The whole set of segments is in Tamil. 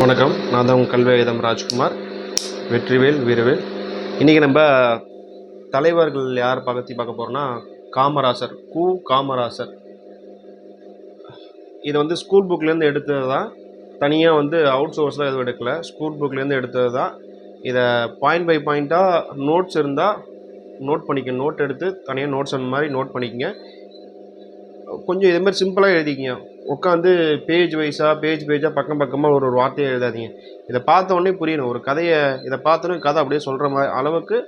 வணக்கம். நான் தான் உங்கள் கல்வி வேதம் ராஜ்குமார். வெற்றிவேல் வீரவேல். இன்றைக்கி நம்ம தலைவர்கள் யார் பற்றி பார்க்க போகிறோன்னா காமராசர் கு. காமராசர். இது வந்து ஸ்கூல் புக்லேருந்து எடுத்தது தான். தனியாக வந்து அவுட் சோர்ஸில் எதுவும் எடுக்கல. ஸ்கூல் புக்லேருந்து எடுத்தது தான். இதை பாயிண்ட் பை பாயிண்ட்டாக நோட்ஸ் இருந்தால் நோட் பண்ணிக்க நோட் எடுத்து தனியாக நோட்ஸ் அந்த மாதிரி நோட் பண்ணிக்கங்க. கொஞ்சம் இதே மாதிரி சிம்பிளாக எழுதிக்கிங்க. உட்காந்து பேஜ் வைஸாக பேஜ் பேஜாக பக்கம் பக்கமாக ஒரு ஒரு வார்த்தையை எழுதாதீங்க. இதை பார்த்த உடனே புரியணும். ஒரு கதையை இதை பார்த்தோன்னே கதை அப்படியே சொல்கிற மாதிரி அளவுக்கு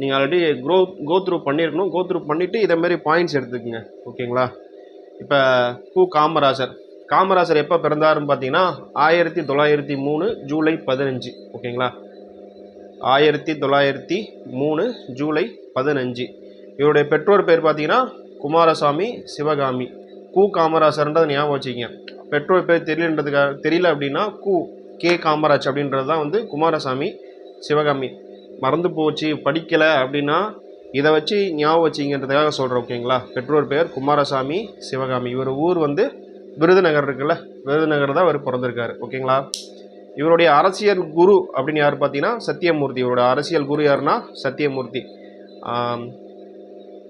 நீங்கள் ஆல்ரெடி க்ரோ கோ த்ரூ பண்ணியிருக்கணும் கோ த்ரூ பண்ணிவிட்டு இதை மாதிரி பாயிண்ட்ஸ் எடுத்துக்கோங்க. ஓகேங்களா? இப்போ கு காமராஜர் காமராஜர் எப்போ பிறந்தாருன்னு பார்த்தீங்கன்னா ஆயிரத்தி தொள்ளாயிரத்தி மூணு ஜூலை பதினஞ்சு. ஓகேங்களா? ஆயிரத்தி தொள்ளாயிரத்தி மூணு ஜூலை பதினஞ்சு. இவருடைய பெற்றோர் பேர் பார்த்தீங்கன்னா குமாரசாமி சிவகாமி. கு காமராசர்ன்றதை ஞாபகம் வச்சுக்கிங்க. பெற்றோர் பேர் தெரியலன்றதுக்காக தெரியல அப்படின்னா கு கே காமராஜ் அப்படின்றது தான் வந்து குமாரசாமி சிவகாமி. மறந்து போச்சு படிக்கலை அப்படின்னா இதை வச்சு ஞாபகம் வச்சிங்கன்றதுக்காக சொல்கிறேன் ஓகேங்களா பெற்றோர் பேர் குமாரசாமி சிவகாமி. இவர் ஊர் வந்து விருதுநகர் இருக்குல்ல? விருதுநகர் தான் இவர் பிறந்திருக்காரு ஓகேங்களா இவருடைய அரசியல் குரு அப்படின்னு யார் பார்த்தீங்கன்னா சத்தியமூர்த்தி. இவரோட அரசியல் குரு யாருன்னா சத்தியமூர்த்தி.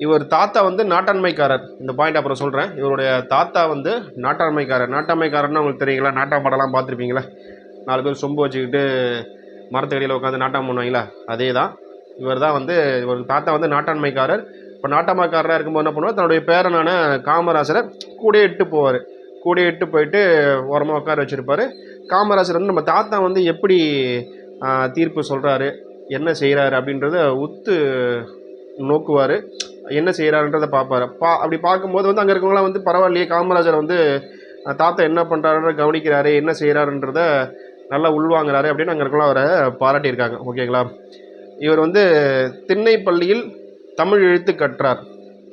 இவர் தாத்தா வந்து நாட்டாண்மைக்காரர். இந்த பாயிண்ட் அப்புறம் சொல்கிறேன் இவருடைய தாத்தா வந்து நாட்டாண்மைக்காரர். நாட்டாண்மைக்காரர்னு உங்களுக்கு தெரியுங்களா? நாட்டா படம்லாம் பார்த்துருப்பீங்களா? நாலு பேர் சொம்பு வச்சுக்கிட்டு மரத்துக்கடியில் உட்காந்து நாட்டம் பண்ணுவாங்களா? அதே தான் இவர் தான் வந்து இவர் தாத்தா வந்து நாட்டாண்மைக்காரர். இப்போ நாட்டாமைக்காரராக இருக்கும்போது என்ன பண்ணுவார்? தன்னுடைய பேரனான காமராசரை கூடயே இட்டு போவார். கூடயே இட்டு போயிட்டு ஓரமாக உட்கார வச்சுருப்பாரு. காமராசர் வந்து நம்ம தாத்தா வந்து எப்படி தீர்ப்பு சொல்கிறாரு என்ன செய்கிறாரு அப்படின்றத உத்து நோக்குவார். என்ன செய்கிறாருன்றத பார்ப்பாரு. பா அப்படி பார்க்கும்போது வந்து அங்கே இருக்கவங்களாம் வந்து பரவாயில்லையே காமராஜர் வந்து தாத்தா என்ன பண்ணுறாருன்ற கவனிக்கிறாரு என்ன செய்கிறாருன்றத நல்லா உள்வாங்குறாரு அப்படின்னு அங்கே இருக்கலாம் அவரை பாராட்டியிருக்காங்க. ஓகேங்களா? இவர் வந்து திண்ணை பள்ளியில் தமிழ் எழுத்து கற்றார்.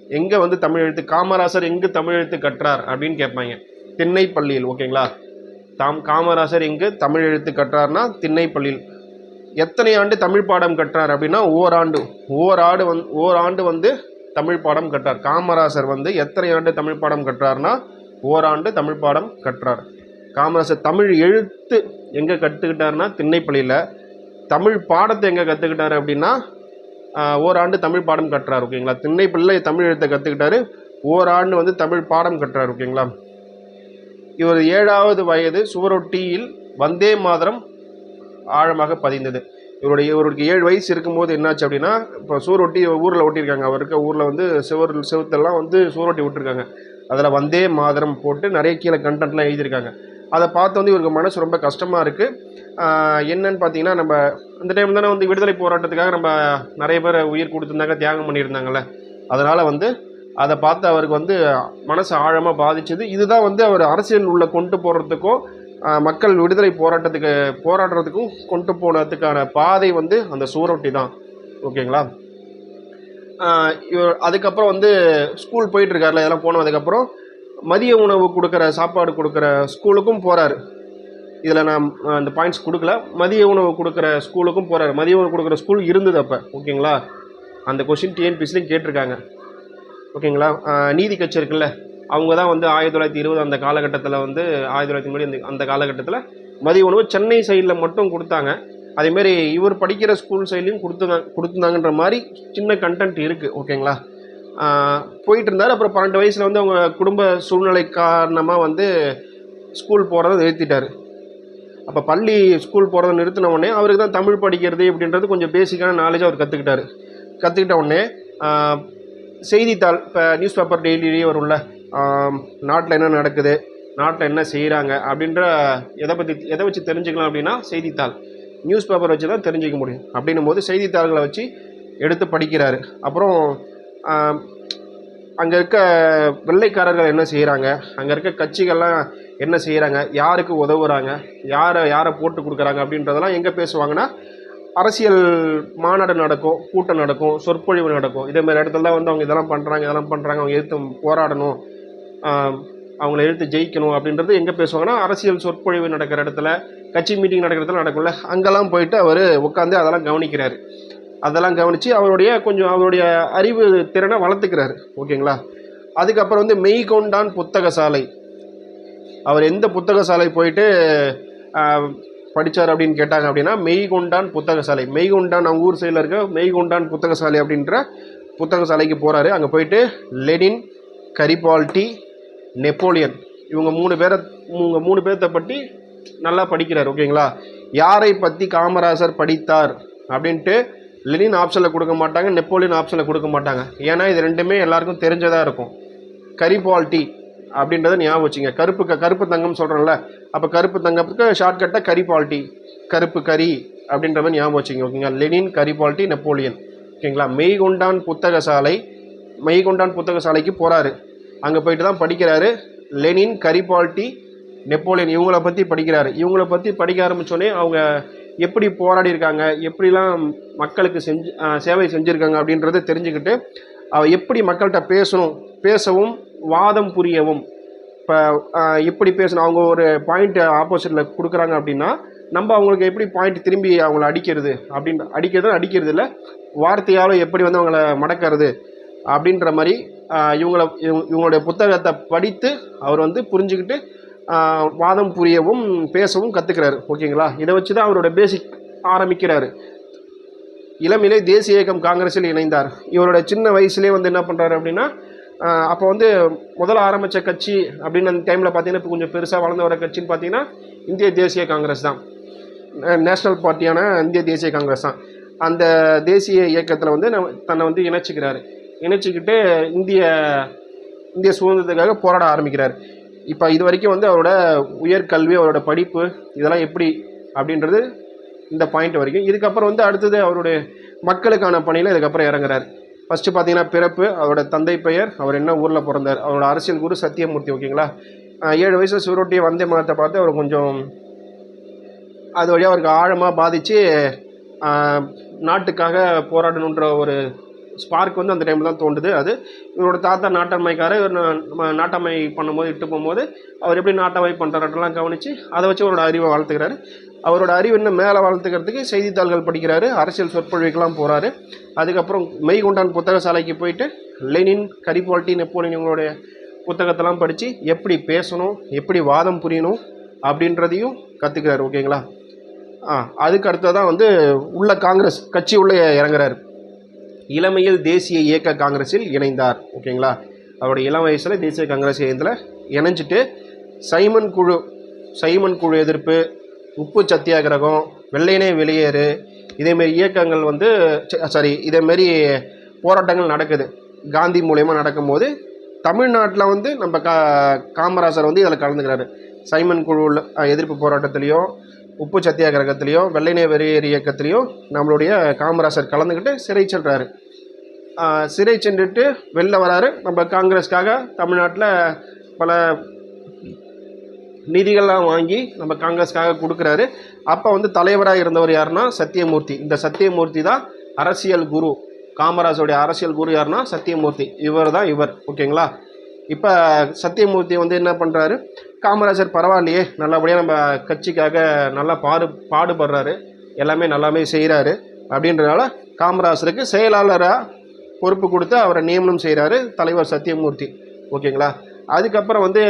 எங்கே வந்து தமிழ் எழுத்து காமராசர் எங்கு தமிழ் எழுத்து கற்றார் அப்படின்னு கேட்பாங்க. திண்ணை பள்ளியில் ஓகேங்களா? தாம் காமராசர் எங்கு தமிழ் எழுத்து கற்றார்னா திண்ணை பள்ளியில் எத்தனை ஆண்டு தமிழ் பாடம் கற்றார் அப்படின்னா ஓராண்டு ஓராண்டு வந் ஓராண்டு வந்து தமிழ் பாடம் கற்றார். காமராசர் வந்து எத்தனை ஆண்டு தமிழ் பாடம் கற்றார்னா ஓராண்டு தமிழ் பாடம் கற்றார். காமராசர் தமிழ் எழுத்து எங்கே கற்றுக்கிட்டாருன்னா திண்ணைப்பள்ளியில். தமிழ் பாடத்தை எங்கே கற்றுக்கிட்டார் அப்படின்னா ஓராண்டு தமிழ் பாடம் கற்றார் ஓகேங்களா? திண்ணைப்பள்ளியில் தமிழ் எழுத்தை கற்றுக்கிட்டாரு ஓராண்டு வந்து தமிழ் பாடம் கற்றார் ஓகேங்களா? இவர் ஏழாவது வயது சுவரொட்டியில் வந்தே மாதரம் ஆழமாக பதிந்தது. இவருடைய இவருக்கு ஏழு வயசு இருக்கும்போது என்னாச்சு அப்படின்னா இப்போ சூரொட்டி ஊரில் ஒட்டியிருக்காங்க. அவருக்கு ஊரில் வந்து சுவர் செவுத்தெல்லாம் வந்து சூரொட்டி விட்டுருக்காங்க. அதில் வந்தே மாதரம் போட்டு நிறைய கீழே கண்டென்ட்லாம் எழுதியிருக்காங்க. அதை பார்த்து வந்து இவருக்கு மனசு ரொம்ப கஷ்டமாக இருக்குது என்னன்னு பார்த்தீங்கன்னா நம்ம அந்த டைம் தானே வந்து விடுதலை போராட்டத்துக்காக நம்ம நிறைய பேர் உயிர் கொடுத்துருந்தாங்க தியாகம் பண்ணியிருந்தாங்கல்ல. அதனால் வந்து அதை பார்த்து அவருக்கு வந்து மனசு ஆழமாக பாதிச்சது. இதுதான் வந்து அவர் அரசியல் உள்ள கொண்டு போகிறதுக்கும் மக்கள் விடுதலை போராட்டத்துக்கு போராடுறதுக்கும் கொண்டு போனதுக்கான பாதை வந்து அந்த சூரொட்டி தான். ஓகேங்களா? இவர் அதுக்கப்புறம் வந்து ஸ்கூல் போயிட்டுருக்காருல இதெல்லாம் போனதுக்கப்புறம் மதிய உணவு கொடுக்குற சாப்பாடு கொடுக்குற ஸ்கூலுக்கும் போகிறார் இதில் நான் அந்த பாயிண்ட்ஸ் கொடுக்கல. மதிய உணவு கொடுக்குற ஸ்கூலுக்கும் போகிறார் மதிய உணவு கொடுக்குற ஸ்கூல் இருந்தது அப்போ ஓகேங்களா? அந்த கொஷின் டிஎன்பிசிலையும் கேட்டிருக்காங்க. ஓகேங்களா? நீதி கட்சி இருக்குல்ல? அவங்க தான் வந்து ஆயிரத்தி தொள்ளாயிரத்தி இருபது அந்த காலகட்டத்தில் வந்து ஆயிரத்தி தொள்ளாயிரத்தி முன்னாடி அந்த அந்த காலகட்டத்தில் மதிய உணவு சென்னை சைடில் மட்டும் கொடுத்தாங்க. அதேமாரி இவர் படிக்கிற ஸ்கூல் சைட்லையும் கொடுத்துருந்தாங்க கொடுத்துருந்தாங்கன்ற மாதிரி சின்ன கண்டென்ட் இருக்குது ஓகேங்களா போயிட்டு இருந்தார். அப்புறம் பன்னெண்டு வயசில் வந்து அவங்க குடும்ப சூழ்நிலை காரணமாக வந்து ஸ்கூல் போகிறத நிறுத்திட்டார். அப்போ பள்ளி ஸ்கூல் போகிறத நிறுத்தின உடனே அவருக்கு தான் தமிழ் படிக்கிறது அப்படின்றது கொஞ்சம் பேசிக்கான நாலேஜ் அவர் கற்றுக்கிட்டாரு கற்றுக்கிட்ட உடனே செய்தித்தாள் இப்போ நியூஸ் பேப்பர் டெய்லியே வரும்ல நாட்டில் என்ன நடக்குது நாட்டில் என்ன செய்கிறாங்க அப்படின்ற எதை பற்றி எதை வச்சு தெரிஞ்சுக்கலாம் அப்படின்னா செய்தித்தாள். நியூஸ் பேப்பர் வச்சு தான் தெரிஞ்சிக்க முடியும். அப்படின்னும் போது செய்தித்தாள்களை வச்சு எடுத்து படிக்கிறாரு. அப்புறம் அங்கே இருக்க வெள்ளைக்காரர்கள் என்ன செய்கிறாங்க அங்கே இருக்க கட்சிகள்லாம் என்ன செய்கிறாங்க யாருக்கு உதவுறாங்க யாரை யாரை போட்டு கொடுக்குறாங்க அப்படின்றதெல்லாம் எங்கே பேசுவாங்கன்னா அரசியல் மாநாடு நடக்கும் கூட்டம் நடக்கும் சொற்பொழிவு நடக்கும். இதேமாதிரி இடத்துல தான் வந்து அவங்க இதெல்லாம் பண்ணுறாங்க இதெல்லாம் பண்ணுறாங்க அவங்க எதிர்த்து போராடணும். அவங்கள எழுத்து ஜெயிக்கணும் அப்படின்றது எங்கே பேசுவாங்கன்னா அரசியல் சொற்பொழிவு நடக்கிற இடத்துல கட்சி மீட்டிங் நடக்கிற இடத்துல நடக்கும்ல அங்கெல்லாம் போயிட்டு அவர் உட்காந்து அதெல்லாம் கவனிக்கிறாரு. அதெல்லாம் கவனித்து அவருடைய கொஞ்சம் அவருடைய அறிவு திறனை வளர்த்துக்கிறாரு. ஓகேங்களா? அதுக்கப்புறம் வந்து மெய்கொண்டான் புத்தக சாலை அவர் எந்த புத்தக சாலை போயிட்டு படித்தார் அப்படின்னு கேட்டாங்க அப்படின்னா மெய்கொண்டான் புத்தகசாலை. மெய்கொண்டான் அவங்க ஊர் சைடில் இருக்க மெய்கொண்டான் புத்தகசாலை அப்படின்ற புத்தக சாலைக்கு போகிறாரு அங்கே போயிட்டு லெனின் கரிபால்டி நெப்போலியன். இவங்க மூணு பேரை இவங்க மூணு பேர்த்த பற்றி நல்லா படிக்கிறார் ஓகேங்களா? யாரை பற்றி காமராசர் படித்தார் அப்படின்ட்டு லெனின் ஆப்ஷனில் கொடுக்க மாட்டாங்க நெப்போலியன் ஆப்ஷனில் கொடுக்க மாட்டாங்க. ஏன்னா இது ரெண்டுமே எல்லாருக்கும் தெரிஞ்சதாக இருக்கும். கரிபால்டி அப்படின்றத ஞாபகம் வச்சுங்க. கருப்பு க கருப்பு தங்கம் சொல்கிறோம்ல அப்போ கருப்பு தங்கத்துக்கு ஷார்ட்கட்டாக கரிபால்ட்டி கருப்பு கரி அப்படின்ற மாதிரி ஞாபகம் வச்சுங்க ஓகேங்களா? லெனின் கரிபால்டி நெப்போலியன் ஓகேங்களா? மெய்கொண்டான் புத்தகசாலை மெய்கொண்டான் புத்தகசாலைக்கு போகிறாரு அங்கே போயிட்டு தான் படிக்கிறாரு. லெனின் கரிபால்டி நெப்போலியன் இவங்கள பற்றி படிக்கிறாரு. இவங்கள பற்றி படிக்க ஆரம்பித்தோடனே அவங்க எப்படி போராடி இருக்காங்க எப்படிலாம் மக்களுக்கு செஞ்சு சேவை செஞ்சுருக்காங்க அப்படின்றத தெரிஞ்சுக்கிட்டு அவள் எப்படி மக்கள்கிட்ட பேசணும் பேசவும் வாதம் புரியவும் இப்போ எப்படி பேசணும் அவங்க ஒரு பாயிண்ட் ஆப்போசிட்டில் கொடுக்குறாங்க அப்படின்னா நம்ம அவங்களுக்கு எப்படி பாயிண்ட் திரும்பி அவங்கள அடிக்கிறது அப்படின்ற அடிக்கிறது அடிக்கிறது இல்லை வார்த்தையால் எப்படி வந்து அவங்கள மடக்கிறது அப்படின்ற மாதிரி இவங்களை இவங்க- இவங்களுடைய புத்தகத்தை படித்து அவர் வந்து புரிஞ்சுக்கிட்டு வாதம் புரியவும் பேசவும் கற்றுக்கிறாரு ஓகேங்களா? இதை வச்சு தான் அவரோட பேசிக் ஆரம்பிக்கிறாரு. இளமிலே தேசிய இயக்கம் காங்கிரஸில் இணைந்தார். இவரோட சின்ன வயசுலேயே வந்து என்ன பண்ணுறாரு அப்படின்னா அப்போ வந்து முதல்ல ஆரம்பித்த கட்சி அப்படின்னு அந்த டைமில் பார்த்தீங்கன்னா இப்போ கொஞ்சம் பெருசாக வளர்ந்து வர கட்சின்னு பார்த்தீங்கன்னா இந்திய தேசிய காங்கிரஸ் தான். நேஷ்னல் பார்ட்டியான இந்திய தேசிய காங்கிரஸ் தான். அந்த தேசிய இயக்கத்தில் வந்து தன்னை வந்து இணைச்சிக்கிறாரு. இணைச்சிக்கிட்டு இந்திய இந்திய சுதந்திரத்துக்காக போராட ஆரம்பிக்கிறார். இப்போ இது வரைக்கும் வந்து அவரோட உயர்கல்வி அவரோட படிப்பு இதெல்லாம் எப்படி அப்படின்றது இந்த பாயிண்ட் வரைக்கும். இதுக்கப்புறம் வந்து அடுத்தது அவருடைய மக்களுக்கான பணியில் இதுக்கப்புறம் இறங்குறார். ஃபஸ்ட்டு பார்த்தீங்கன்னா பிறப்பு அவரோட தந்தை பெயர் அவர் என்ன ஊரில் பிறந்தார் அவரோட அரசியல் குரு சத்தியமூர்த்தி ஓகேங்களா? ஏழு வயசு சுவரொட்டிய வந்தே மனத்தை பார்த்து அவர் கொஞ்சம் அது வழியாக அவருக்கு ஆழமாக பாதித்து நாட்டுக்காக போராடணுன்ற ஒரு ஸ்பார்க் வந்து அந்த டைமில் தான் தோண்டுது அது இவரோட தாத்தா நாட்டமைக்காரர் இவர் நம்ம பண்ணும்போது இட்டு போகும்போது அவர் எப்படி நாட்டாமை பண்ணுறாரெல்லாம் கவனித்து அதை வச்சு அவரோட அறிவை வளர்த்துக்கிறாரு அவரோட அறிவு இன்னும் மேலே வளர்த்துக்கிறதுக்கு செய்தித்தாள்கள் படிக்கிறாரு அரசியல் சொற்பொழிவுக்கெல்லாம் போகிறாரு அதுக்கப்புறம் மெய்கொண்டான் புத்தக சாலைக்கு போயிட்டு லெனின் கரிபால்ட்டி நெப்போலியன் இவங்களுடைய புத்தகத்தெல்லாம் படித்து எப்படி பேசணும் எப்படி வாதம் புரியணும் அப்படின்றதையும் கற்றுக்கிறாரு ஓகேங்களா? ஆ அதுக்கு அடுத்ததான் வந்து உள்ள காங்கிரஸ் கட்சி உள்ளே இறங்குறாரு. இளமையில் தேசிய இயக்க காங்கிரஸில் இணைந்தார் ஓகேங்களா? அவருடைய இளம் வயசில் தேசிய காங்கிரஸ் இயக்கத்தில் இணைஞ்சிட்டு சைமன் குழு சைமன் குழு எதிர்ப்பு உப்பு சத்தியாகிரகம் வெள்ளையனே வெளியேறு இதேமாரி இயக்கங்கள் வந்து சாரி இதேமாரி போராட்டங்கள் நடக்குது. காந்தி மூலயமா நடக்கும்போது தமிழ்நாட்டில் வந்து நம்ம கா காமராசர் வந்து இதில் கலந்துக்கிறாரு. சைமன் குழுவில் எதிர்ப்பு போராட்டத்துலேயும் உப்பு சத்தியாகிரகத்திலையோ வெள்ளையனே வெளியேறு இயக்கத்திலையும் நம்மளுடைய காமராசர் கலந்துக்கிட்டு சிறை செல்கிறாரு சிறை சென்றுட்டு வெளில வராரு. நம்ம காங்கிரஸ்க்காக தமிழ்நாட்டில் பல நிதிகள்லாம் வாங்கி நம்ம காங்கிரஸ்க்காக கொடுக்குறாரு. அப்போ வந்து தலைவராக இருந்தவர் யாருன்னா சத்தியமூர்த்தி. இந்த சத்தியமூர்த்தி தான் அரசியல் குரு. காமராஜருடைய அரசியல் குரு யாருன்னா சத்தியமூர்த்தி. இவர் தான் இவர். ஓகேங்களா? இப்போ சத்தியமூர்த்தி வந்து என்ன பண்ணுறாரு காமராஜர் பரவாயில்லையே நல்லபடியாக நம்ம கட்சிக்காக நல்லா பாடு பாடுபடுறாரு. எல்லாமே நல்லாமே செய்கிறாரு அப்படின்றனால காமராஜருக்கு செயலாளராக பொறுப்பு கொடுத்து அவரை நியமனம் செய்கிறாரு தலைவர் சத்தியமூர்த்தி. ஓகேங்களா? அதுக்கப்புறம் வந்து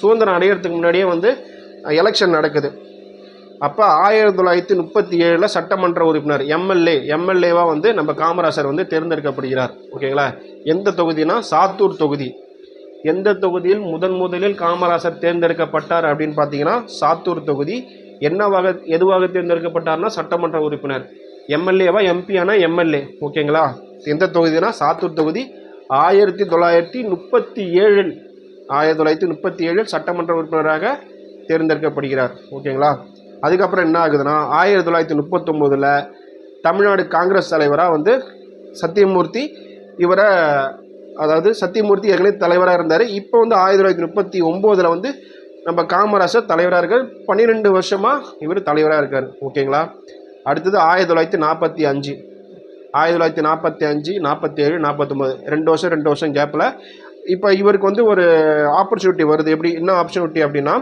சுதந்திரம் அடையிறதுக்கு முன்னாடியே வந்து எலெக்ஷன் நடக்குது. அப்போ ஆயிரத்தி தொள்ளாயிரத்தி முப்பத்தி ஏழில் சட்டமன்ற உறுப்பினர் எம்எல்ஏ எம்எல்ஏவாக வந்து நம்ம காமராஜர் வந்து தேர்ந்தெடுக்கப்படுகிறார். ஓகேங்களா? எந்த தொகுதினா சாத்தூர் தொகுதி. எந்த தொகுதியில் முதன் முதலில் காமராசர் தேர்ந்தெடுக்கப்பட்டார் அப்படின்னு பார்த்தீங்கன்னா சாத்தூர் தொகுதி. என்னவாக எதுவாக தேர்ந்தெடுக்கப்பட்டார்னா சட்டமன்ற உறுப்பினர். எம்எல்ஏவா எம்பியானா எம்எல்ஏ. ஓகேங்களா? எந்த தொகுதினா சாத்தூர் தொகுதி. ஆயிரத்தி தொள்ளாயிரத்தி முப்பத்தி ஏழில் ஆயிரத்தி தொள்ளாயிரத்தி முப்பத்தி ஏழில் சட்டமன்ற உறுப்பினராக தேர்ந்தெடுக்கப்படுகிறார். ஓகேங்களா? அதுக்கப்புறம் என்ன ஆகுதுன்னா ஆயிரத்தி தொள்ளாயிரத்தி முப்பத்தொம்போதில் தமிழ்நாடு காங்கிரஸ் தலைவராக வந்து சத்தியமூர்த்தி இவரை அதாவது சத்தியமூர்த்தி ஏற்கனவே தலைவராக இருந்தார். இப்போ வந்து ஆயிரத்தி தொள்ளாயிரத்தி முப்பத்தி ஒம்போதில் வந்து நம்ம காமராஜர் தலைவராக இருக்கார். பன்னிரெண்டு வருஷமாக இவர் தலைவராக இருக்கார். ஓகேங்களா? அடுத்தது ஆயிரத்தி தொள்ளாயிரத்தி நாற்பத்தி அஞ்சு. ஆயிரத்தி தொள்ளாயிரத்தி நாற்பத்தி அஞ்சு நாற்பத்தி ஏழு நாற்பத்தொம்போது ரெண்டு வருஷம் ரெண்டு வருஷம் கேப்பில் இப்போ இவருக்கு வந்து ஒரு ஆப்பர்ச்சுனிட்டி வருது. எப்படி என்ன ஆப்பர்ச்சுனிட்டி அப்படின்னா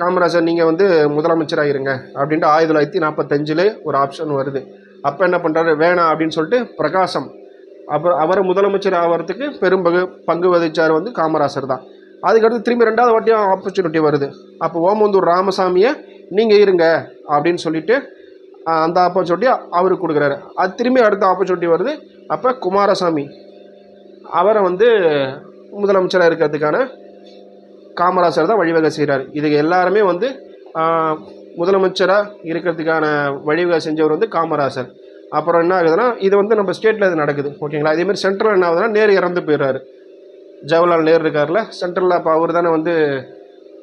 காமராஜர் நீங்கள் வந்து முதலமைச்சராக இருங்க அப்படின்ட்டு ஆயிரத்தி தொள்ளாயிரத்தி நாற்பத்தஞ்சிலே ஒரு ஆப்ஷன் வருது. அப்போ என்ன பண்ணுறாரு வேணாம் அப்படின்னு சொல்லிட்டு பிரகாசம் அப்புறம் அவரை முதலமைச்சர் ஆகிறதுக்கு பெரும் பங்கு பங்கு வகிச்சார் வந்து காமராசர் தான். அதுக்கடுத்து திரும்பி ரெண்டாவது வாட்டியும் ஆப்பர்ச்சுனிட்டி வருது. அப்போ ஓமந்தூர் ராமசாமியை நீங்கள் இருங்க அப்படின்னு சொல்லிட்டு அந்த ஆப்பர்ச்சுனிட்டி அவருக்கு கொடுக்குறாரு. அது திரும்பி அடுத்த ஆப்பர்ச்சுனிட்டி வருது. அப்போ குமாரசாமி அவரை வந்து முதலமைச்சராக இருக்கிறதுக்கான காமராசர் தான் வழிவகை செய்கிறார் இது எல்லாருமே வந்து முதலமைச்சராக இருக்கிறதுக்கான வழிவகை செஞ்சவர் வந்து காமராசர். அப்புறம் என்ன ஆகுதுன்னா இது வந்து நம்ம ஸ்டேட்டில் இது நடக்குது. ஓகேங்களா அதேமாதிரி சென்ட்ரல் என்ன ஆகுதுன்னா நேரு இறந்து போயிடுறாரு ஜவஹர்லால் நேரு இருக்கார்ல சென்ட்ரலில் அப்போ அவர் தானே வந்து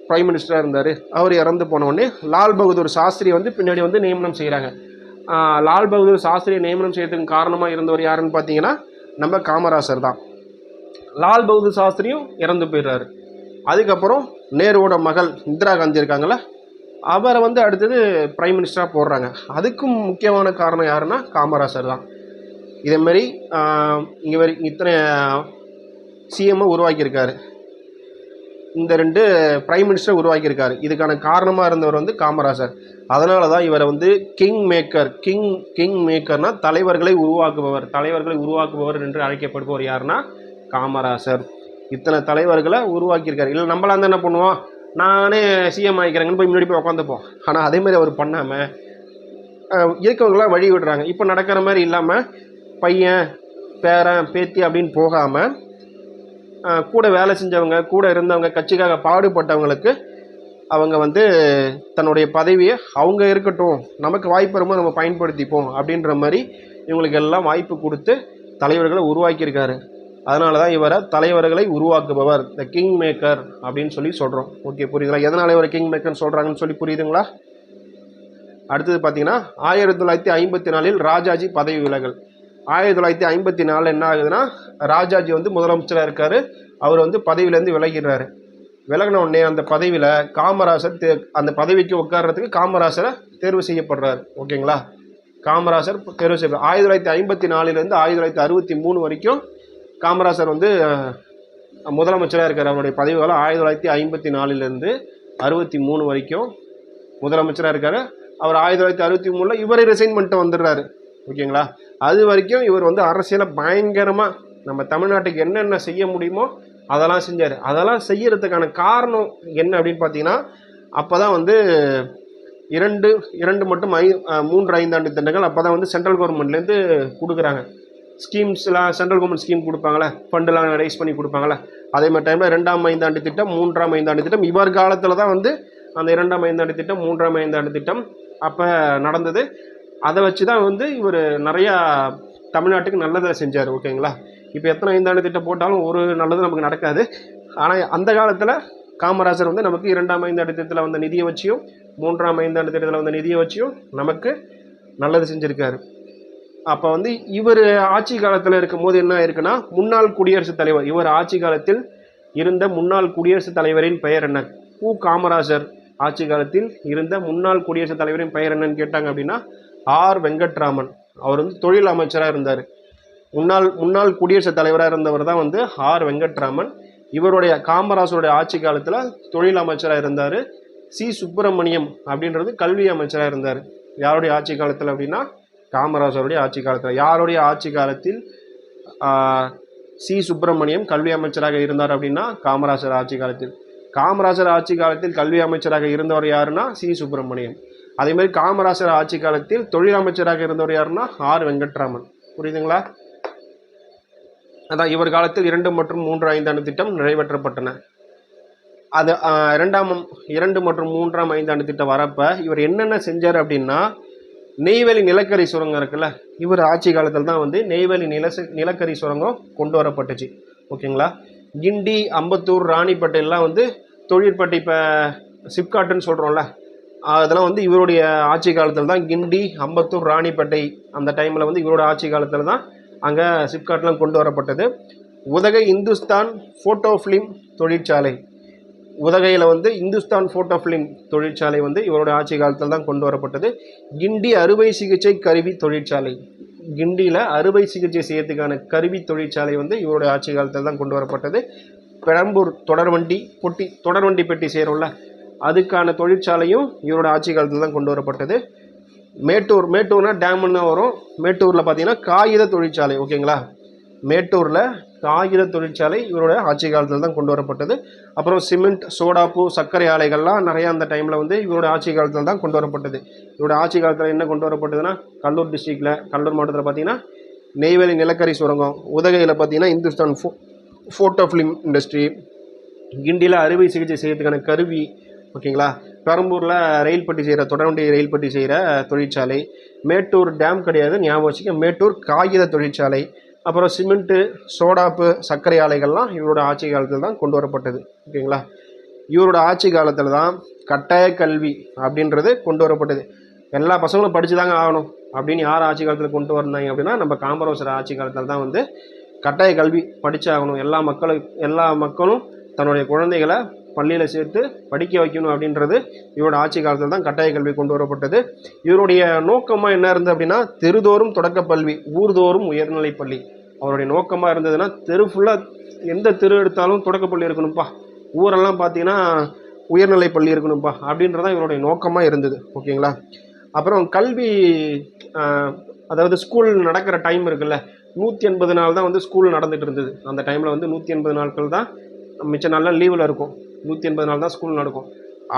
ப்ரைம் மினிஸ்டராக இருந்தார். அவர் இறந்து போனவுடனே லால் பகதூர் சாஸ்திரி வந்து பின்னாடி வந்து நியமனம் செய்கிறாங்க லால் பகதூர் சாஸ்திரியை நியமனம் செய்யறதுக்கு காரணமாக இருந்தவர் யாருன்னு பார்த்தீங்கன்னா நம்ம காமராசர் தான். லால் பகதூர் சாஸ்திரியும் இறந்து போயிடுறாரு அதுக்கப்புறம் நேருவோட மகள் இந்திரா காந்தி இருக்காங்களே அவரை வந்து அடுத்தது பிரைம் மினிஸ்டராக போடுறாங்க. அதுக்கும் முக்கியமான காரணம் யாருன்னா காமராசர் தான். இதேமாரி இங்கே வரை இத்தனை சிஎம்ஐ உருவாக்கியிருக்காரு. இந்த ரெண்டு பிரைம் மினிஸ்டர் உருவாக்கியிருக்காரு. இதுக்கான காரணமாக இருந்தவர் வந்து காமராசர் அதனால தான் இவரை வந்து கிங் மேக்கர் கிங் கிங் மேக்கர்னா தலைவர்களை உருவாக்குபவர் தலைவர்களை உருவாக்குபவர் என்று அழைக்கப்படுபவர் யாருன்னா காமராசர் இத்தனை தலைவர்களை உருவாக்கியிருக்காரு. இல்லை நம்மளாம் என்ன பண்ணுவோம்? நானே சிஎம் ஆகிக்கிறேங்கன்னு போய் முன்னாடி போய் உட்காந்துப்போம் ஆனால் அதே மாதிரி அவர் பண்ணாமல் இருக்கவங்களாம் வழி விடுறாங்க. இப்போ நடக்கிற மாதிரி இல்லாமல் பையன் பேரன் பேத்தி அப்படின்னு போகாமல் கூட வேலை செஞ்சவங்க கூட இருந்தவங்க கட்சிக்காக பாடுபட்டவங்களுக்கு அவங்க வந்து தன்னுடைய பதவியை அவங்க இருக்கட்டும் நமக்கு வாய்ப்பு வரும்போது நம்ம பயன்படுத்திப்போம் அப்படின்ற மாதிரி இவங்களுக்கு எல்லாம் வாய்ப்பு கொடுத்து தலைவர்களை உருவாக்கியிருக்காரு. அதனால தான் இவரை தலைவர்களை உருவாக்குபவர் த கிங் மேக்கர் அப்படின்னு சொல்லி சொல்கிறோம் ஓகே புரியுதுங்களா? எதனால் இவரை கிங் மேக்கர்னு சொல்கிறாங்கன்னு சொல்லி புரியுதுங்களா? அடுத்தது பார்த்தீங்கன்னா ஆயிரத்தி தொள்ளாயிரத்தி ஐம்பத்தி நாலில் ராஜாஜி பதவி விலகல். ஆயிரத்தி தொள்ளாயிரத்தி ஐம்பத்தி நாலில் என்ன ஆகுதுன்னா ராஜாஜி வந்து முதலமைச்சராக இருக்கார். அவர் வந்து பதவியிலேருந்து விலகிடுறாரு. விலகின உடனே அந்த பதவியில் காமராசர் தே அந்த பதவிக்கு உட்கார்றதுக்கு காமராசரை தேர்வு செய்யப்படுறாரு. ஓகேங்களா காமராசர் தேர்வு செய்ய ஆயிரத்தி தொள்ளாயிரத்தி ஐம்பத்தி நாலுலேருந்து ஆயிரத்தி தொள்ளாயிரத்தி அறுபத்தி மூணு வரைக்கும் காமராசர் வந்து முதலமைச்சராக இருக்கார். அவருடைய பதவி காலம் ஆயிரத்தி தொள்ளாயிரத்தி ஐம்பத்தி நாலுலேருந்து அறுபத்தி மூணு வரைக்கும் முதலமைச்சராக இருக்கார். அவர் ஆயிரத்தி தொள்ளாயிரத்தி அறுபத்தி மூணில் இவரை ரிசைன் பண்ணிட்டு வந்துடுறாரு. ஓகேங்களா? அது வரைக்கும் இவர் வந்து அரசியலை பயங்கரமாக நம்ம தமிழ்நாட்டுக்கு என்னென்ன செய்ய முடியுமோ அதெல்லாம் செஞ்சார். அதெல்லாம் செய்யறதுக்கான காரணம் என்ன அப்படின்னு பார்த்தீங்கன்னா அப்போ தான் வந்து இரண்டு இரண்டு மட்டும் ஐ மூன்று ஐந்தாண்டு திட்டங்கள் அப்போ தான் வந்து சென்ட்ரல் கவர்மெண்ட்லேருந்து கொடுக்குறாங்க. ஸ்கீம்ஸ்லாம் சென்ட்ரல் கவர்மெண்ட் ஸ்கீம் கொடுப்பாங்களே ஃபண்டெலாம் ரைஸ் பண்ணி கொடுப்பாங்களே அதே மாதிரி டைமில் ரெண்டாம் ஐந்தாண்டு திட்டம் மூன்றாம் ஐந்தாண்டு திட்டம். இவர் காலத்தில் தான் வந்து அந்த இரண்டாம் ஐந்தாண்டு திட்டம் மூன்றாம் ஐந்தாண்டு திட்டம் அப்போ நடந்தது. அதை வச்சு தான் வந்து இவர் நிறையா தமிழ்நாட்டுக்கு நல்லதை செஞ்சார் ஓகேங்களா இப்போ எத்தனை ஐந்தாண்டு திட்டம் போட்டாலும் ஒரு நல்லது நமக்கு நடக்காது. ஆனால் அந்த காலத்தில் காமராஜர் வந்து நமக்கு இரண்டாம் ஐந்தாண்டு திட்டத்தில் வந்த நிதியை வச்சியும் மூன்றாம் ஐந்தாண்டு திட்டத்தில் வந்த நிதியை வச்சியும் நமக்கு நல்லது செஞ்சுருக்காரு. அப்போ வந்து இவர் ஆட்சி காலத்தில் இருக்கும்போது என்ன இருக்குன்னா முன்னாள் குடியரசுத் தலைவர் இவர் ஆட்சி காலத்தில் இருந்த முன்னாள் குடியரசுத் தலைவரின் பெயர் என்ன? கு காமராஜர் ஆட்சி காலத்தில் இருந்த முன்னாள் குடியரசுத் தலைவரின் பெயர் என்னன்னு கேட்டாங்க அப்படின்னா ஆர். வெங்கட்ராமன். அவர் வந்து தொழில் அமைச்சராக இருந்தார். முன்னாள் முன்னாள் குடியரசுத் தலைவராக இருந்தவர் தான் வந்து ஆர். வெங்கட்ராமன். இவருடைய காமராஜருடைய ஆட்சி காலத்தில் தொழில் அமைச்சராக இருந்தார். சி. சுப்பிரமணியம் அப்படின்றது கல்வி அமைச்சராக இருந்தார். யாருடைய ஆட்சி காலத்தில் அப்படின்னா காமராஜருடைய ஆட்சி காலத்தில். யாருடைய ஆட்சி காலத்தில் சி சுப்பிரமணியம் கல்வி அமைச்சராக இருந்தார் அப்படின்னா காமராஜர் ஆட்சி காலத்தில். காமராஜர் ஆட்சி காலத்தில் கல்வி அமைச்சராக இருந்தவர் யாருன்னா சி சுப்பிரமணியம். அதேமாதிரி காமராஜர் ஆட்சி காலத்தில் தொழில் அமைச்சராக இருந்தவர் யாருன்னா ஆர் வெங்கட்ராமன். புரியுதுங்களா? அதான் இவர் காலத்தில் இரண்டு மற்றும் மூன்று ஐந்தாண்டு திட்டம் நிறைவேற்றப்பட்டன. அது இரண்டாம் இரண்டு மற்றும் மூன்றாம் ஐந்தாண்டு திட்டம் வரப்போ இவர் என்னென்ன செஞ்சார் அப்படின்னா நெய்வேலி நிலக்கரி சுரங்கம் இருக்குல்ல இவர் ஆட்சி காலத்தில் தான் வந்து நெய்வேலி நிலச நிலக்கரி சுரங்கம் கொண்டு வரப்பட்டுச்சு. ஓகேங்களா? கிண்டி அம்பத்தூர் ராணிப்பேட்டையெல்லாம் வந்து தொழிற்பட்டு இப்போ சிப்காட்டுன்னு சொல்கிறோம்ல அதெல்லாம் வந்து இவருடைய ஆட்சி காலத்தில் தான் கிண்டி அம்பத்தூர் ராணிப்பேட்டை அந்த டைமில் வந்து இவரோட ஆட்சி காலத்தில் தான் அங்கே சிப்காட்லாம் கொண்டு வரப்பட்டது. உதகை இந்துஸ்தான் ஃபோட்டோ ஃபிலிம் தொழிற்சாலை. உதகையில் வந்து இந்துஸ்தான் ஃபோட்டோ ஃபிலிம் தொழிற்சாலை வந்து இவரோட ஆட்சி காலத்தில் தான் கொண்டு வரப்பட்டது. கிண்டி அறுவை சிகிச்சை கருவி தொழிற்சாலை. கிண்டியில் அறுவை சிகிச்சை செய்யறதுக்கான கருவி தொழிற்சாலை வந்து இவருடைய ஆட்சி காலத்தில் தான் கொண்டு வரப்பட்டது. பெரம்பூர் தொடர்வண்டி பொட்டி தொடர்வண்டி பெட்டி செய்கிறோம்ல அதுக்கான தொழிற்சாலையும் இவரோட ஆட்சி காலத்தில் தான் கொண்டு வரப்பட்டது. மேட்டூர் மேட்டூர்னால் டேம்னு வரும். மேட்டூரில் பார்த்தீங்கன்னா காகித தொழிற்சாலை ஓகேங்களா மேட்டூரில் காகித தொழிற்சாலை இவரோட ஆட்சி காலத்தில் தான் கொண்டு வரப்பட்டது. அப்புறம் சிமெண்ட் சோடாப்பூ சர்க்கரை ஆலைகள்லாம் நிறையா அந்த டைமில் வந்து இவரோட ஆட்சி காலத்தில் தான் கொண்டு வரப்பட்டது. இவரோட ஆட்சி காலத்தில் என்ன கொண்டு வரப்பட்டதுன்னா கடலூர் டிஸ்ட்ரிக்டில் கடலூர் மாவட்டத்தில் பார்த்தீங்கன்னா நெய்வேலி நிலக்கரி சுரங்கம் உதகையில் பார்த்தீங்கன்னா இந்துஸ்தான் ஃபோ ஃபோட்டோ ஃபிலிம் இண்டஸ்ட்ரி கிண்டியில் அறுவை சிகிச்சை செய்யறதுக்கான கருவி ஓகேங்களா? பெரம்பூரில் ரயில் பட்டி செய்கிற தொடர்வண்டி ரயில் பட்டி செய்கிற தொழிற்சாலை மேட்டூர் டேம் கிடையாது ஞாபகம் வச்சுக்க மேட்டூர் காகித தொழிற்சாலை அப்புறம் சிமெண்ட்டு சோடாப்பு சர்க்கரை ஆலைகள்லாம் இவரோட ஆட்சி காலத்தில் தான் கொண்டு வரப்பட்டது. ஓகேங்களா? இவரோட ஆட்சி காலத்தில் தான் கட்டாய கல்வி அப்படின்றது கொண்டு வரப்பட்டது. எல்லா பசங்களும் படித்து தாங்க ஆகணும். அப்படின்னு யார் ஆட்சி காலத்தில் கொண்டு வந்தாங்க அப்படின்னா நம்ம காமராசர் ஆட்சி காலத்தில் தான் வந்து கட்டாய கல்வி படித்தாகணும் எல்லா மக்களும் எல்லா மக்களும் தன்னுடைய குழந்தைகளை பள்ளியில் சேர்த்து படிக்க வைக்கணும் அப்படின்றது இவரோட ஆட்சி காலத்தில் தான் கட்டாய கல்வி கொண்டு வரப்பட்டது. இவருடைய நோக்கமாக என்ன இருந்தது அப்படின்னா தெருதோறும் தொடக்கப்பல்வி ஊர்தோறும் உயர்நிலைப் பள்ளி. அவருடைய நோக்கமாக இருந்ததுன்னா தெரு ஃபுல்லாக எந்த தெரு எடுத்தாலும் தொடக்கப்பள்ளி இருக்கணும்ப்பா ஊரெல்லாம் பார்த்தீங்கன்னா உயர்நிலை பள்ளி இருக்கணும்ப்பா அப்படின்றதான் இவருடைய நோக்கமாக இருந்தது. ஓகேங்களா? அப்புறம் கல்வி அதாவது ஸ்கூல் நடக்கிற டைம் இருக்குல்ல நூற்றி எண்பது நாள் தான் வந்து ஸ்கூல் நடந்துகிட்டு இருந்தது. அந்த டைமில் வந்து நூற்றி எண்பது நாட்கள் தான் மிச்ச நாள்லாம் லீவில் இருக்கும். நூற்றி எண்பது நாள் தான் ஸ்கூல் நடக்கும்.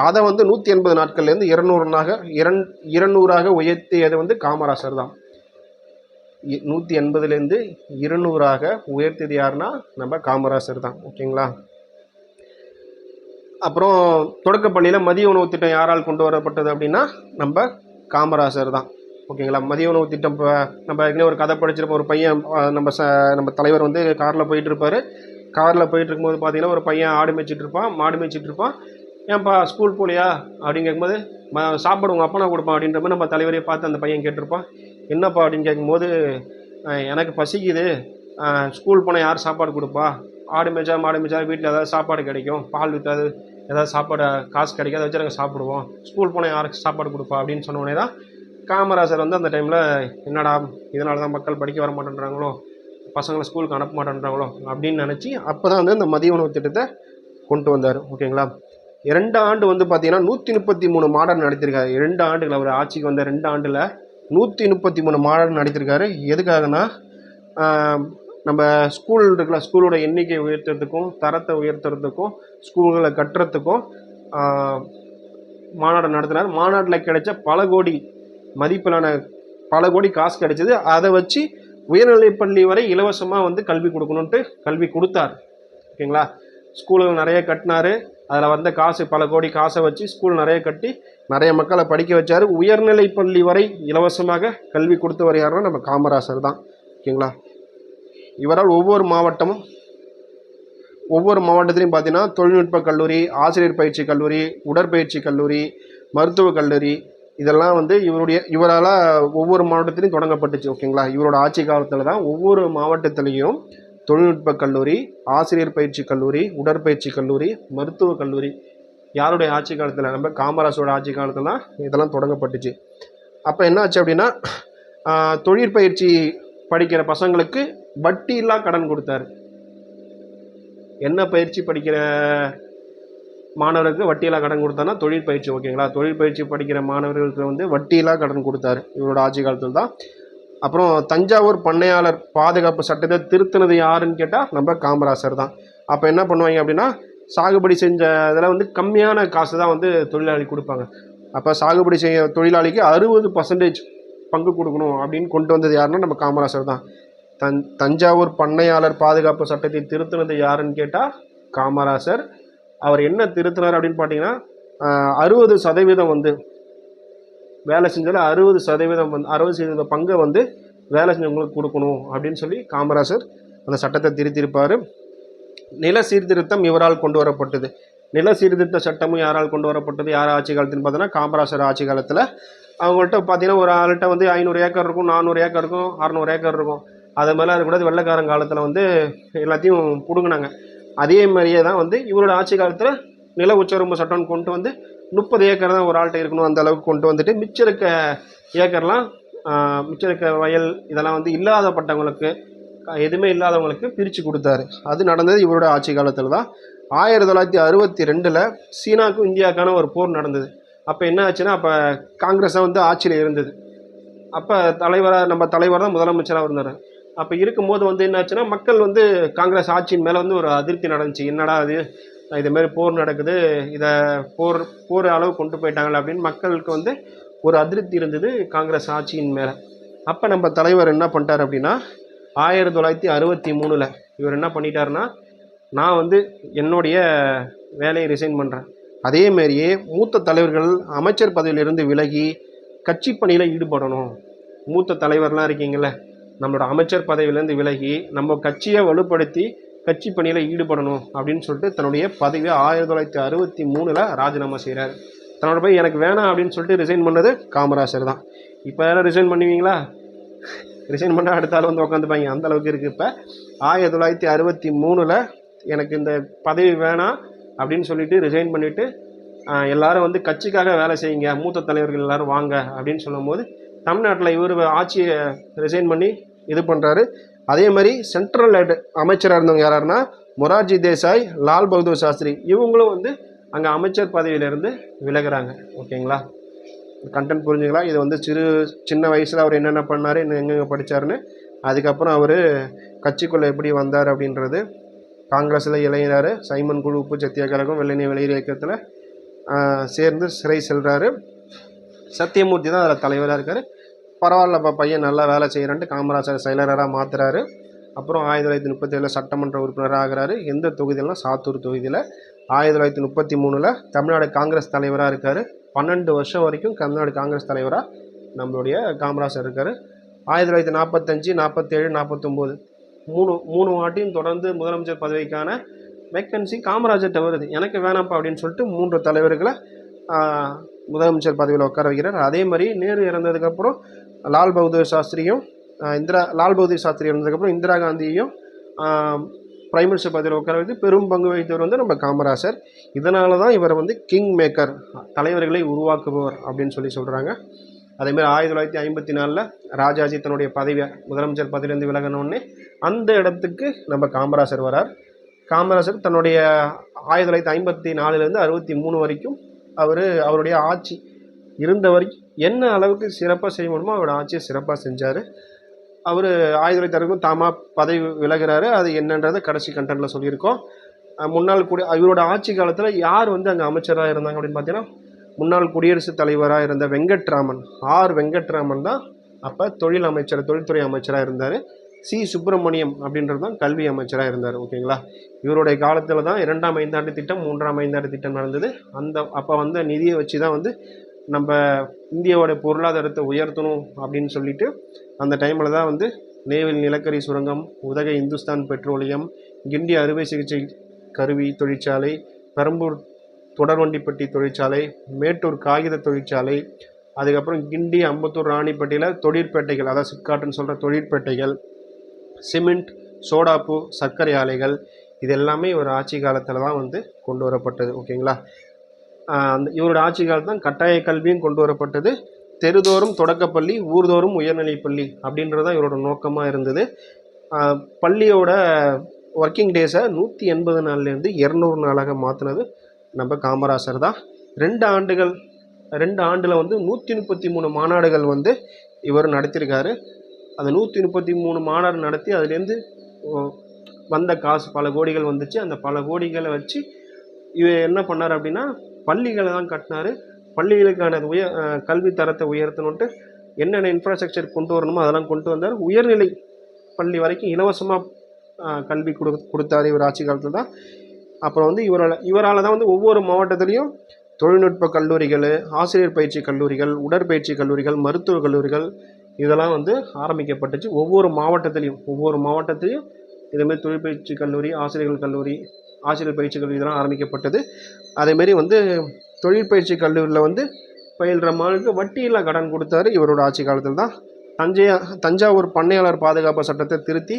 அதை வந்து நூற்றி எண்பது நாட்கள்லேருந்து இரநூறுனாக இரண் இருநூறாக உயர்த்தியது வந்து காமராசர் தான். நூற்றி எண்பதுலேருந்து இருநூறாக உயர்த்தியது யாருன்னா நம்ம காமராசர் தான். ஓகேங்களா? அப்புறம் தொடக்கப்பள்ளியில் மதிய உணவு திட்டம் யாரால் கொண்டு வரப்பட்டது அப்படின்னா நம்ம காமராசர் தான். ஓகேங்களா? மதிய உணவு திட்டம் இப்போ நம்ம ஏற்கனவே ஒரு கதை படிச்சிருப்போம். ஒரு பையன் நம்ம ச நம்ம தலைவர் வந்து காரில் போயிட்டு இருப்பார். காரில் போயிட்டு இருக்கும்போது பார்த்தீங்கன்னா ஒரு பையன் ஆடு மேய்ச்சிட்டு இருப்பான் மாடு மேய்ச்சிட்டு இருப்பான். ஏன்பா ஸ்கூல் போகலையா அப்படின்னு கேட்கும்போது ம சாப்பாடு உங்கள் அப்பனா கொடுப்பான். அப்படின்ற மாதிரி நம்ம தலைவரையே பார்த்து அந்த பையன் கேட்டிருப்பான். என்னப்பா அப்படின்னு கேட்கும்போது எனக்கு பசிக்குது. ஸ்கூல் போனால் யார் சாப்பாடு கொடுப்பா? ஆடு மேய்ச்சா மாடு மேய்ச்சா வீட்டில் ஏதாவது சாப்பாடு கிடைக்கும். பால் விற்றாது ஏதாவது சாப்பாடு காசு கிடைக்காத வச்சு நாங்கள் சாப்பிடுவோம். ஸ்கூல் போனால் யாருக்கு சாப்பாடு கொடுப்பா அப்படின்னு சொன்ன உடனே தான் காமராஜர் வந்து அந்த டைமில் என்னடா இதனால தான் மக்கள் படிக்க வர மாட்டேன்றாங்களோ? பசங்களை ஸ்கூலுக்கு அனுப்ப மாட்டேன்றாங்களோ? அப்படின்னு நினச்சி அப்போ தான் வந்து இந்த மதிய உணவு திட்டத்தை கொண்டு வந்தார். ஓகேங்களா? இரண்டு ஆண்டு வந்து பார்த்தீங்கன்னா நூற்றி முப்பத்தி மூணு மாடல் நடத்திருக்காரு. இரண்டு ஆண்டுகள் அவர் ஆட்சிக்கு வந்த ரெண்டு ஆண்டில் நூற்றி முப்பத்தி மூணு மாடல் நடத்திருக்காரு. எதுக்காகனா நம்ம ஸ்கூல் இருக்குல்ல ஸ்கூலோட எண்ணிக்கையை உயர்த்துறதுக்கும் தரத்தை உயர்த்துறதுக்கும் ஸ்கூல்களை கட்டுறதுக்கும் மாநாடு நடத்தினார். மாநாட்டில் கிடைச்ச பல கோடி மதிப்பிலான பல கோடி காசு கிடைச்சது. அதை வச்சு உயர்நிலைப்பள்ளி வரை இலவசமாக வந்து கல்வி கொடுக்கணுன்ட்டு கல்வி கொடுத்தார். ஓகேங்களா? ஸ்கூல்கள் நிறைய கட்டினாரு. அதில் வந்த காசு பல கோடி காசை வச்சு ஸ்கூல் நிறைய கட்டி நிறைய மக்களை படிக்க வச்சார். உயர்நிலை பள்ளி வரை இலவசமாக கல்வி கொடுத்தவர் யாருன்னா நம்ம காமராசர் தான். ஓகேங்களா? இவரால் ஒவ்வொரு மாவட்டமும் ஒவ்வொரு மாவட்டத்திலையும் பார்த்தீங்கன்னா தொழில்நுட்ப கல்லூரி ஆசிரியர் பயிற்சி கல்லூரி உடற்பயிற்சி கல்லூரி மருத்துவக் கல்லூரி இதெல்லாம் வந்து இவருடைய இவரால் ஒவ்வொரு மாவட்டத்திலையும் தொடங்கப்பட்டுச்சு. ஓகேங்களா? இவரோட ஆட்சி காலத்தில் தான் ஒவ்வொரு மாவட்டத்திலையும் தொழில்நுட்ப கல்லூரி ஆசிரியர் பயிற்சி கல்லூரி உடற்பயிற்சி கல்லூரி மருத்துவக் கல்லூரி யாருடைய ஆட்சி காலத்தில்? நம்ம காமராசோட ஆட்சி காலத்தில் தான் இதெல்லாம் தொடங்கப்பட்டுச்சு. அப்போ என்ன ஆச்சு அப்படின்னா தொழிற்பயிற்சி படிக்கிற பசங்களுக்கு வட்டி இல்லா கடன் கொடுத்தாரு. என்ன பயிற்சி படிக்கிற மாணவருக்கு வட்டியில்லா கடன் கொடுத்தாருன்னா தொழிற்பயிற்சி ஓகேங்களா தொழிற்பயிற்சி படிக்கிற மாணவர்களுக்கு வந்து வட்டியில்லா கடன் கொடுத்தாரு. இவரோட ஆட்சி காலத்தில் தான். அப்புறம் தஞ்சாவூர் பண்ணையாளர் பாதுகாப்பு சட்டத்தை திருத்தினது யாருன்னு கேட்டால் நம்ம காமராசர் தான். அப்போ என்ன பண்ணுவாங்க அப்படின்னா சாகுபடி செஞ்ச இதில் வந்து கம்மியான காசு தான் வந்து தொழிலாளி கொடுப்பாங்க. அப்போ சாகுபடி செய்ய தொழிலாளிக்கு அறுபது பர்சன்டேஜ் பங்கு கொடுக்கணும் அப்படின்னு கொண்டு வந்தது யாருன்னா நம்ம காமராசர் தான். தன் தஞ்சாவூர் பண்ணையாளர் பாதுகாப்பு சட்டத்தை திருத்தினது யாருன்னு கேட்டால் காமராசர். அவர் என்ன திருத்தினார் அப்படின்னு பார்த்தீங்கன்னா அறுபது சதவீதம் வந்து வேலை செஞ்சதில் அறுபது சதவீதம் வந்து அறுபது சதவீத பங்கை வந்து வேலை செஞ்சவங்களுக்கு கொடுக்கணும் அப்படின்னு சொல்லி காமராசர் அந்த சட்டத்தை திருத்தியிருப்பார். நில சீர்திருத்தம் இவரால் கொண்டு வரப்பட்டது நில சீர்திருத்த சட்டமும் யாரால் கொண்டு வரப்பட்டது யார் ஆட்சி காலத்துன்னு பார்த்தோன்னா காமராசர் ஆட்சி காலத்தில். அவங்கள்ட்ட பார்த்தீங்கன்னா ஒரு ஆள்கிட்ட வந்து ஐநூறு ஏக்கர் இருக்கும் நானூறு ஏக்கர் இருக்கும் அறநூறு ஏக்கர் இருக்கும். அது மாதிரிலாம் இருக்கக்கூடாது வெள்ளக்காரன் காலத்தில் வந்து எல்லாத்தையும் பிடுங்கினாங்க. அதே மாதிரியே தான் வந்து இவரோட ஆட்சி காலத்தில் நில உச்சவரம்பு சட்டம்னு கொண்டு வந்து முப்பது ஏக்கர் தான் ஒரு ஆள்கிட்ட இருக்கணும் அந்த அளவுக்கு கொண்டு வந்துட்டு மிச்சம் இருக்க ஏக்கர்லாம் மிச்சம் இருக்க வயல் இதெல்லாம் வந்து இல்லாதப்பட்டவங்களுக்கு எதுவுமே இல்லாதவங்களுக்கு பிரித்து கொடுத்தாரு. அது நடந்தது இவரோட ஆட்சி காலத்தில் தான் ஆயிரத்தி தொள்ளாயிரத்தி அறுபத்தி ரெண்டில் சீனாவுக்கும் இந்தியாவுக்கான ஒரு போர் நடந்தது. அப்போ என்ன ஆச்சுன்னா அப்போ காங்கிரஸ் வந்து ஆட்சியில் இருந்தது. அப்போ தலைவராக நம்ம தலைவர் தான் முதலமைச்சராக இருந்தார். அப்போ இருக்கும்போது வந்து என்னாச்சுன்னா மக்கள் வந்து காங்கிரஸ் ஆட்சியின் மேலே வந்து ஒரு அதிருப்தி நடந்துச்சு. என்னடா அது இது போர் நடக்குது. இதை போர் போர் அளவு கொண்டு போயிட்டாங்களே அப்படின்னு மக்களுக்கு வந்து ஒரு அதிருப்தி இருந்தது காங்கிரஸ் ஆட்சியின் மேலே. அப்போ நம்ம தலைவர் என்ன பண்ணிட்டார் அப்படின்னா ஆயிரத்தி தொள்ளாயிரத்தி அறுபத்தி மூணில் இவர் என்ன பண்ணிட்டாருன்னா நான் வந்து என்னுடைய வேலையை ரிசைன் பண்ணுறேன் அதே மாதிரியே மூத்த தலைவர்கள் அமைச்சர் பதவியிலிருந்து விலகி கட்சி பணியில் ஈடுபடணும். மூத்த தலைவர்லாம் இருக்கீங்களே நம்மளோட அமைச்சர் பதவியிலேருந்து விலகி நம்ம கட்சியை வலுப்படுத்தி கட்சி பணியில் ஈடுபடணும் அப்படின்னு சொல்லிட்டு தன்னுடைய பதவியை ஆயிரத்தி தொள்ளாயிரத்தி அறுபத்தி மூணில் ராஜினாமா செய்கிறார் தன்னோட போய் எனக்கு வேணாம் அப்படின்னு சொல்லிட்டு ரிசைன் பண்ணது காமராஜர் தான். இப்போ யாரும் ரிசைன் பண்ணுவீங்களா? ரிசைன் பண்ணால் அடுத்த ஆள் வந்து உட்காந்துப்பாங்க அந்த அளவுக்கு இருக்குது இப்போ ஆயிரத்தி தொள்ளாயிரத்தி அறுபத்தி மூணில் எனக்கு இந்த பதவி வேணாம் அப்படின்னு சொல்லிட்டு ரிசைன் பண்ணிவிட்டு எல்லாரும் வந்து கட்சிக்காக வேலை செய்யுங்க மூத்த தலைவர்கள் எல்லாரும் வாங்க அப்படின்னு சொல்லும்போது தமிழ்நாட்டில் இவர் ஆட்சியை ரிசைன் பண்ணி இது பண்ணுறாரு அதே மாதிரி சென்ட்ரல் ஹெட் அமைச்சராக இருந்தவங்க யாராருன்னா மொரார்ஜி தேசாய் லால் பகதூர் சாஸ்திரி. இவங்களும் வந்து அங்கே அமைச்சர் பதவியிலேருந்து விலகுறாங்க. ஓகேங்களா? கண்டென்ட் புரிஞ்சுங்களா இது வந்து சிறு சின்ன வயசில் அவர் என்னென்ன பண்ணார் என்ன எங்கெங்கே படித்தாருன்னு அதுக்கப்புறம் அவர் கட்சிக்குள்ளே எப்படி வந்தார் அப்படின்றது காங்கிரஸில் இளைஞர் சைமன் குழு உப்பு சத்தியாகிரகம் வெள்ளை வெளியேறு இயக்கத்தில் சேர்ந்து சிறை செல்கிறாரு சத்தியமூர்த்தி தான் அதில் தலைவராக இருக்கார். பரவாயில்லப்பா பையன் நல்லா வேலை செய்கிறான்ட்டு காமராஜர் செயலராக மாற்றுறாரு அப்புறம் ஆயிரத்தி தொள்ளாயிரத்தி முப்பத்தி ஏழில் சட்டமன்ற உறுப்பினராக ஆகிறாரு. எந்த தொகுதியில்னா சாத்தூர் தொகுதியில் ஆயிரத்தி தொள்ளாயிரத்தி முப்பத்தி மூணில் தமிழ்நாடு காங்கிரஸ் தலைவராக இருக்கார். பன்னெண்டு வருஷம் வரைக்கும் தமிழ்நாடு காங்கிரஸ் தலைவராக நம்மளுடைய காமராஜர் இருக்கார். ஆயிரத்தி தொள்ளாயிரத்தி நாற்பத்தஞ்சு நாற்பத்தேழு நாற்பத்தொம்போது. மூணு மூணு வாட்டியும் தொடர்ந்து முதலமைச்சர் பதவிக்கான வேக்கன்சி காமராஜர்கிட்ட வருது எனக்கு வேணாம்ப்பா அப்படின்னு சொல்லிட்டு மூன்று தலைவர்களை முதலமைச்சர் பதவியில் உட்கார வைக்கிறார். அதே மாதிரி நேரு இறந்ததுக்கப்புறம் லால் பகதூர் சாஸ்திரியும் இந்திரா லால் பகதூர் சாஸ்திரி இறந்ததுக்கப்புறம் இந்திரா காந்தியையும் பிரைம் மினிஸ்டர் பதவியில் உட்கார வைத்து பெரும் பங்கு வகித்தவர் வந்து நம்ம காமராஜர் இதனால தான் இவரை வந்து கிங் மேக்கர் தலைவர்களை உருவாக்குபவர் அப்படின்னு சொல்லி சொல்கிறாங்க அதேமாதிரி ஆயிரத்தி தொள்ளாயிரத்தி ஐம்பத்தி நாலில் ராஜாஜி தன்னுடைய பதவியை முதலமைச்சர் பதவியிலேருந்து விலகினோடனே அந்த இடத்துக்கு நம்ம காமராஜர் வரார். காமராஜர் தன்னுடைய ஆயிரத்தி தொள்ளாயிரத்தி ஐம்பத்தி நாலுலேருந்து அறுபத்தி மூணு வரைக்கும் அவர் அவருடைய ஆட்சி இருந்த வரைக்கும் என்ன அளவுக்கு சிறப்பாக செய்ய முடியுமோ அவரோட ஆட்சியை சிறப்பாக செஞ்சார். அவர் ஆயிரத்தி தொள்ளாயிரத்தி அறுபதுக்கும் தாமா பதவி விலகுறாரு. அது என்னன்றதை கடைசி கண்டென்ட்டில் சொல்லியிருக்கோம். முன்னாள் குடி இவரோட ஆட்சி காலத்தில் யார் வந்து அங்கே அமைச்சராக இருந்தாங்க அப்படின்னு பார்த்தீங்கன்னா முன்னாள் குடியரசுத் தலைவராக இருந்த வெங்கட்ராமன் ஆர் வெங்கட்ராமன் தான் அப்போ தொழில் அமைச்சர் தொழில்துறை அமைச்சராக இருந்தார். சி சுப்பிரமணியம் அப்படின்றது தான் கல்வி அமைச்சராக இருந்தார் ஓகேங்களா? இவருடைய காலத்தில் தான் இரண்டாம் ஐந்தாண்டு திட்டம் மூன்றாம் ஐந்தாண்டு திட்டம் நடந்தது. அந்த அப்போ வந்த நிதியை வச்சு தான் வந்து நம்ம இந்தியாவோட பொருளாதாரத்தை உயர்த்தணும் அப்படின்னு சொல்லிட்டு அந்த டைமில் தான் வந்து நேவல் நிலக்கரி சுரங்கம் உதகை இந்துஸ்தான் பெட்ரோலியம் கிண்டி அறுவை சிகிச்சை கருவி தொழிற்சாலை பெரம்பூர் தொடர்வண்டிப்பட்டி தொழிற்சாலை மேட்டூர் காகித தொழிற்சாலை அதுக்கப்புறம் கிண்டி அம்பத்தூர் ராணிப்பட்டியில் தொழிற்பேட்டைகள் அதாவது சிப்காட்டுன்னு சொல்கிற தொழிற்பேட்டைகள் சிமெண்ட் சோடாப்பூ சர்க்கரை ஆலைகள் இது எல்லாமே ஒரு ஆட்சி காலத்தில் தான் வந்து கொண்டு வரப்பட்டது ஓகேங்களா அந்த இவரோட ஆட்சி காலத்தில் தான் கட்டாய கல்வியும் கொண்டு வரப்பட்டது. தெருதோறும் தொடக்கப்பள்ளி ஊர்தோறும் உயர்நிலைப்பள்ளி அப்படின்றது தான் இவரோட நோக்கமாக இருந்தது. பள்ளியோட ஒர்க்கிங் டேஸை நூற்றி எண்பது நாள்லேருந்து இரநூறு நாளாக மாற்றினது நம்ம காமராசர் தான். ரெண்டு ஆண்டுகள் ரெண்டு ஆண்டில் வந்து நூற்றி முப்பத்தி மூணு மாநாடுகள் வந்து இவர் நடத்தியிருக்காரு அந்த நூற்றி முப்பத்தி மூணு மாநாடு நடத்தி அதுலேருந்து வந்த காசு பல கோடிகள் வந்துச்சு. அந்த பல கோடிகளை வச்சு இவர் என்ன பண்ணார் அப்படின்னா பள்ளிகளை தான் கட்டினாரு. பள்ளிகளுக்கான உயர் கல்வி தரத்தை உயர்த்தணுன்ட்டு என்னென்ன இன்ஃப்ராஸ்ட்ரக்சர் கொண்டு வரணுமோ அதெல்லாம் கொண்டு வந்தார். உயர்நிலை பள்ளி வரைக்கும் இலவசமாக கல்வி கொடு கொடுத்தார் இவர் ஆட்சி காலத்தில் தான். அப்புறம் வந்து இவரால் இவரால் தான் வந்து ஒவ்வொரு மாவட்டத்துலேயும் தொழில்நுட்ப கல்லூரிகள் ஆசிரியர் பயிற்சி கல்லூரிகள் உடற்பயிற்சி கல்லூரிகள் மருத்துவ கல்லூரிகள் இதெல்லாம் வந்து ஆரம்பிக்கப்பட்டுச்சு. ஒவ்வொரு மாவட்டத்திலையும் ஒவ்வொரு மாவட்டத்திலையும் இதுமாரி தொழிற்பயிற்சி கல்லூரி ஆசிரியர்கள் கல்லூரி ஆசிரியர் பயிற்சி கல்லூரி இதெல்லாம் ஆரம்பிக்கப்பட்டது. அதேமாரி வந்து தொழிற்பயிற்சி கல்லூரியில் வந்து பயில்கிற மாணவர்களுக்கு வட்டியில்லா கடன் கொடுத்தாரு. இவரோட ஆட்சி காலத்தில் தான் தஞ்சை தஞ்சாவூர் பண்ணையாளர் பாதுகாப்பு சட்டத்தை திருத்தி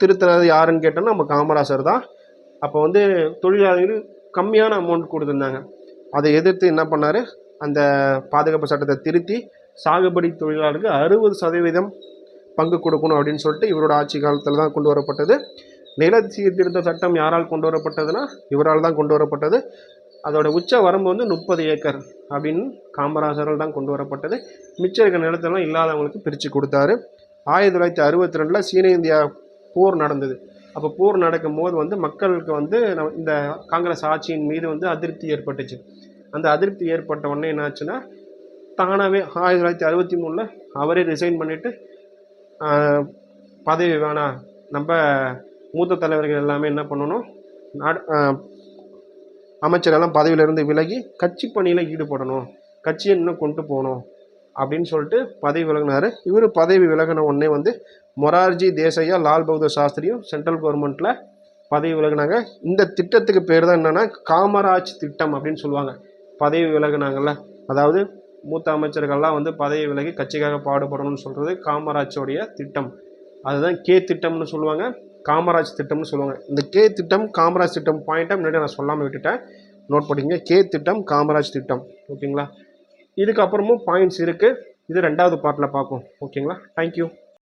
திருத்துறது யாருன்னு கேட்டோம்னா நம்ம காமராசர் தான். அப்போ வந்து தொழிலாளர்கள் கம்மியான அமௌண்ட் கொடுத்துருந்தாங்க. அதை எதிர்த்து என்ன பண்ணார்? அந்த பாதுகாப்பு சட்டத்தை திருத்தி சாகுபடி தொழிலாளருக்கு அறுபது சதவீதம் பங்கு கொடுக்கணும் அப்படின்னு சொல்லிட்டு இவரோட ஆட்சி காலத்தில் தான் கொண்டு வரப்பட்டது. நில சீர்திருத்த சட்டம் யாரால் கொண்டு வரப்பட்டதுன்னா இவரால் தான் கொண்டு வரப்பட்டது அதோட உச்ச வரம்பு வந்து முப்பது ஏக்கர் அப்படின்னு காமராஜரால் தான் கொண்டு வரப்பட்டது மிச்சம் இருக்கிற நிலத்தெல்லாம் இல்லாதவங்களுக்கு பிரித்து கொடுத்தாரு. ஆயிரத்தி தொள்ளாயிரத்தி அறுபத்தி ரெண்டில் சீன இந்தியா போர் நடந்தது. அப்போ போர் நடக்கும் போது வந்து மக்களுக்கு வந்து இந்த காங்கிரஸ் ஆட்சியின் மீது வந்து அதிருப்தி ஏற்பட்டுச்சு. அந்த அதிருப்தி ஏற்பட்ட உடனே என்னாச்சுன்னா தானாகவே ஆயிரத்தி தொள்ளாயிரத்தி அறுபத்தி மூணில் அவரே ரிசைன் பண்ணிவிட்டு பதவி வேணாம் நம்ம மூத்த தலைவர்கள் எல்லாமே என்ன பண்ணணும்? நாடு அமைச்சரெல்லாம் பதவியிலிருந்து விலகி கட்சி பணியில் ஈடுபடணும். கட்சியை இன்னும் கொண்டு போகணும் அப்படின்னு சொல்லிட்டு பதவி விலகினார். இவர் பதவி விலகின உடனே வந்து மொரார்ஜி தேசையா லால் பகதூர் சாஸ்திரியும் சென்ட்ரல் கவர்மெண்ட்டில் பதவி விலகினாங்க. இந்த திட்டத்துக்கு பேர் தான் என்னென்னா காமராஜ் திட்டம் அப்படின்னு சொல்லுவாங்க. பதவி விலகினாங்கல்ல. அதாவது மூத்த அமைச்சர்கள்லாம் வந்து பதவி விலகி கட்சிக்காக பாடுபடணும்னு சொல்கிறது காமராஜோடைய திட்டம். அதுதான் கே திட்டம்னு சொல்லுவாங்க. காமராஜ் திட்டம்னு சொல்லுவாங்க. இந்த கே திட்டம் காமராஜ் திட்டம் பாயிண்ட்டாக முன்னாடி நான் சொல்லாமல் விட்டுட்டேன். நோட் பண்ணிக்கங்க கே திட்டம் காமராஜ் திட்டம். ஓகேங்களா? இதுக்கப்புறமும் பாயிண்ட்ஸ் இருக்குது இது ரெண்டாவது பார்ட்டில் பார்ப்போம். ஓகேங்களா? தேங்க்யூ